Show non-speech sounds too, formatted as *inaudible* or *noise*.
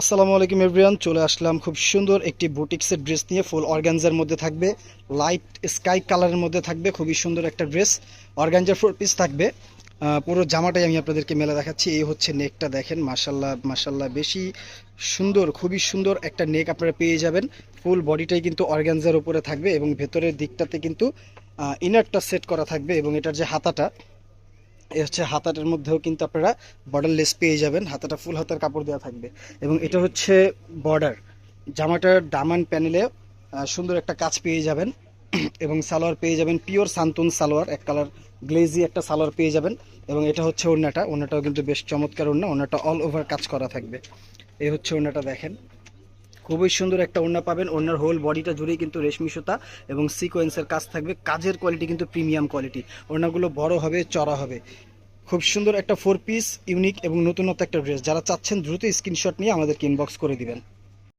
আসসালামু আলাইকুম এভরিওয়ান, চলে আসলাম খুব সুন্দর একটি বুটিক্সের ড্রেস নিয়ে। ফুল অর্গানজার মধ্যে থাকবে, লাইট স্কাই কালারের মধ্যে থাকবে, খুবই সুন্দর একটা ড্রেস। অর্গানজার ফোর পিস থাকবে। পুরো জামাটাই আমি আপনাদেরকে মেলা দেখাচ্ছি। এই হচ্ছে নেকটা দেখেন মাসাল্লাহ মাসাল্লাহ বেশি সুন্দর, খুবই সুন্দর একটা নেক আপনারা পেয়ে যাবেন। ফুল বডিটাই কিন্তু অর্গানজার উপরে থাকবে এবং ভেতরের দিকটাতে কিন্তু ইনারটা সেট করা থাকবে এবং এটার যে হাতাটা এ হচ্ছে হাতাটার মধ্যেও কিন্তু আপনারা বর্ডার লেস পেয়ে যাবেন। হাতাটা ফুল হাতার কাপড় দেওয়া থাকবে। এবং এটা হচ্ছে বর্ডার জামাটার দামান প্যানেলে সুন্দর একটা কাজ পেয়ে যাবেন। *clears throat* এবং সালোয়ার পেয়ে যাবেন পিওর সান্তুন সালোয়ার, এক কালার গ্লেজি একটা সালোয়ার পেয়ে যাবেন। এবং এটা হচ্ছে ওড়নাটা। ওড়নাটাও কিন্তু বেশ চমৎকার ওড়না। ওড়নাটা অল ওভার কাজ করা থাকবে। এই হচ্ছে ওড়নাটা দেখেন। খুবই সুন্দর একটা ওড়না পাবেন। ওড়নার হোল বডিটা জুড়েই কিন্তু রেশমি সুতা এবং সিকোয়েন্সের কাজ থাকবে। কাজের কোয়ালিটি কিন্তু প্রিমিয়াম কোয়ালিটি ওড়নাগুলো বড় হবে, চড়া হবে। খুব সুন্দর একটা ফোর পিস ইউনিক এবং নতুনত্ব একটা ড্রেস যারা চাচ্ছেন, দ্রুত স্ক্রিনশট নিয়ে আমাদেরকে ইনবক্স করে দিবেন।